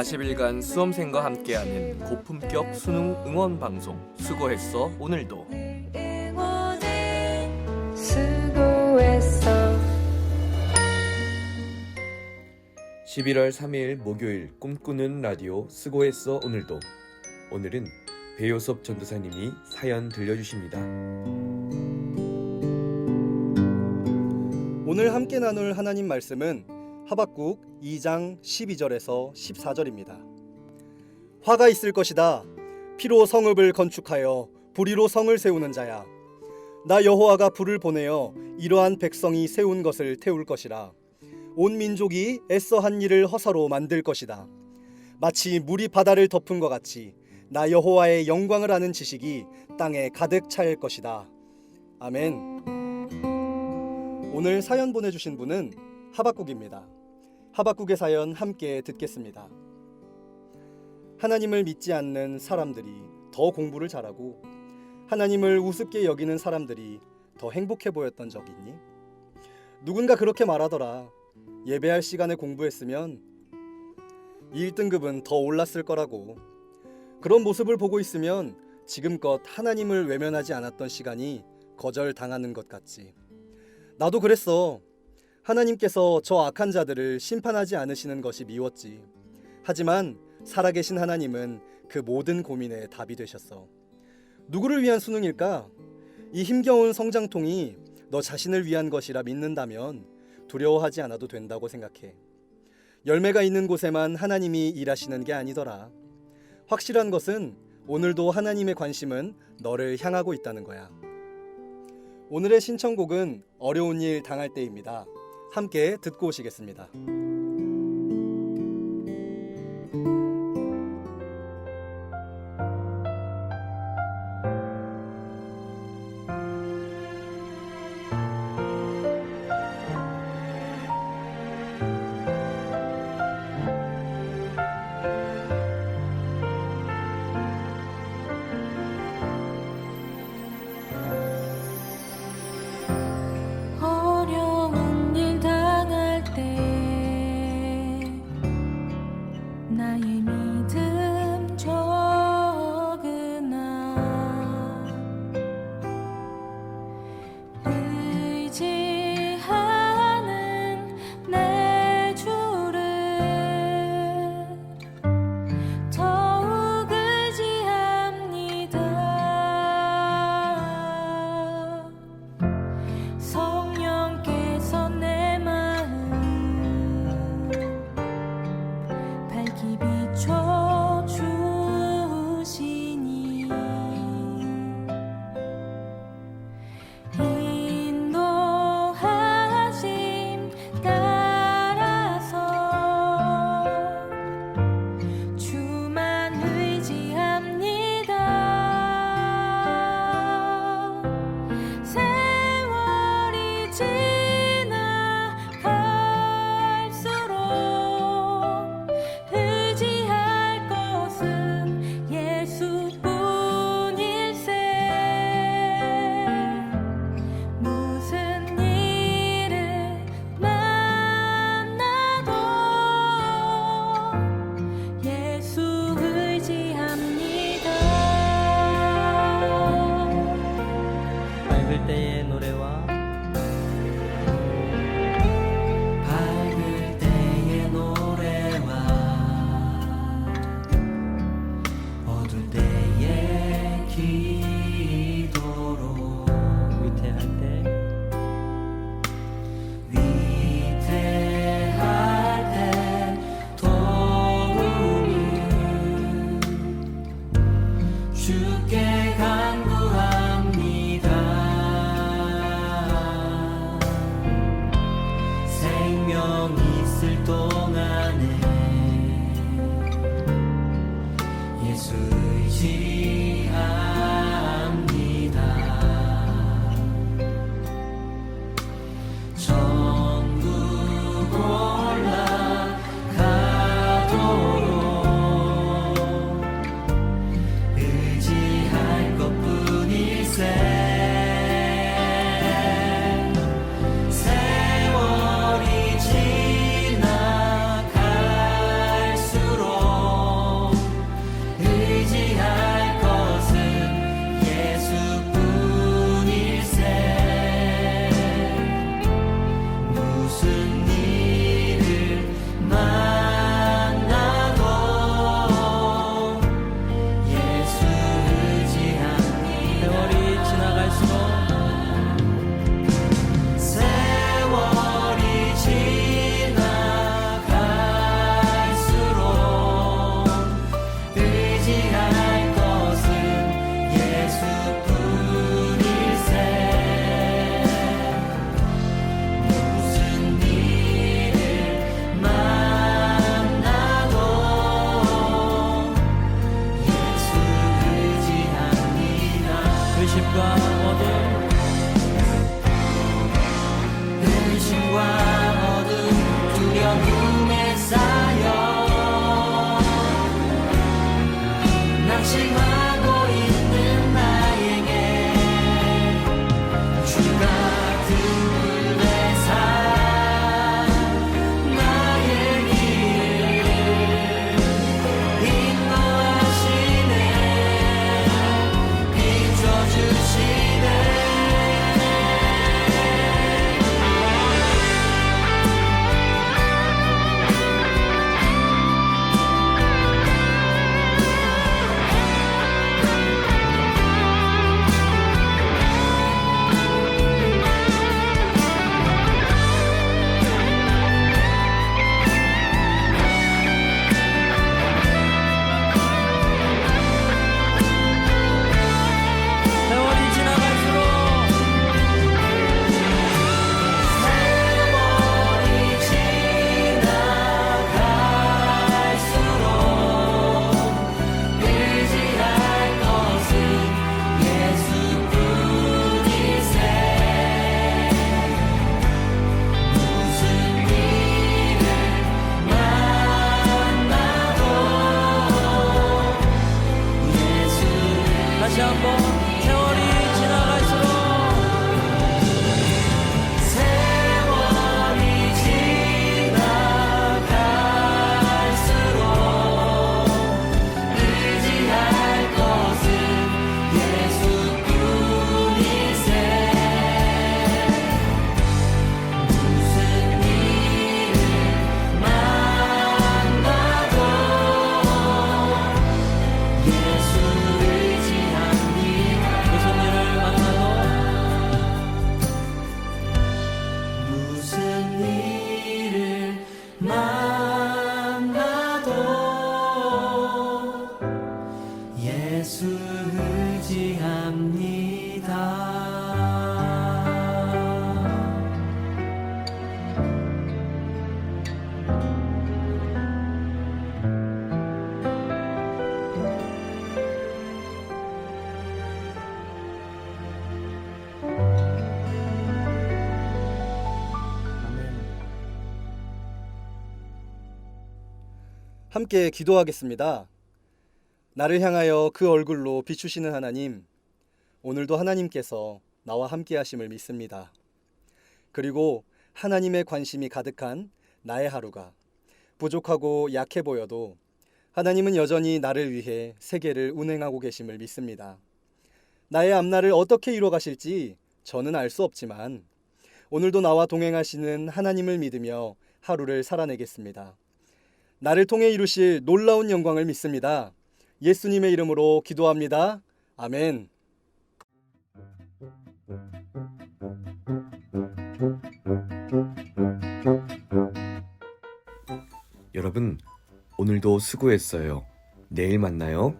40일간 수험생과 함께하는 고품격 수능 응원 방송 수고했어 오늘도. 응원해 수고했어. 11월 3일 목요일 꿈꾸는 라디오 수고했어 오늘도. 오늘은 배요섭 전도사님이 사연 들려주십니다. 오늘 함께 나눌 하나님 말씀은 하박국 2장 12절에서 14절입니다. 화가 있을 것이다. 피로 성읍을 건축하여 불의로 성을 세우는 자야. 나 여호와가 불을 보내어 이러한 백성이 세운 것을 태울 것이라. 온 민족이 애써 한 일을 허사로 만들 것이다. 마치 물이 바다를 덮은 것 같이 나 여호와의 영광을 아는 지식이 땅에 가득 차일 것이다. 아멘. 오늘 사연 보내주신 분은 하박국입니다. 하박국의 사연 함께 듣겠습니다. 하나님을 믿지 않는 사람들이 더 공부를 잘하고 하나님을 우습게 여기는 사람들이 더 행복해 보였던 적 있니? 누군가 그렇게 말하더라. 예배할 시간에 공부했으면 1등급은 더 올랐을 거라고. 그런 모습을 보고 있으면 지금껏 하나님을 외면하지 않았던 시간이 거절당하는 것 같지. 나도 그랬어. 하나님께서 저 악한 자들을 심판하지 않으시는 것이 미웠지. 하지만 살아계신 하나님은 그 모든 고민에 답이 되셨어. 누구를 위한 수능일까? 이 힘겨운 성장통이 너 자신을 위한 것이라 믿는다면 두려워하지 않아도 된다고 생각해. 열매가 있는 곳에만 하나님이 일하시는 게 아니더라. 확실한 것은 오늘도 하나님의 관심은 너를 향하고 있다는 거야. 오늘의 신청곡은 어려운 일 당할 때입니다. 함께 듣고 오시겠습니다. 주 의심 다 함께 기도하겠습니다. 나를 향하여 그 얼굴로 비추시는 하나님, 오늘도 하나님께서 나와 함께 하심을 믿습니다. 그리고 하나님의 관심이 가득한 나의 하루가 부족하고 약해 보여도 하나님은 여전히 나를 위해 세계를 운행하고 계심을 믿습니다. 나의 앞날을 어떻게 이뤄 가실지 저는 알 수 없지만 오늘도 나와 동행하시는 하나님을 믿으며 하루를 살아내겠습니다. 나를 통해 이루실 놀라운 영광을 믿습니다. 예수님의 이름으로 기도합니다. 아멘. 여러분, 오늘도 수고했어요. 내일 만나요.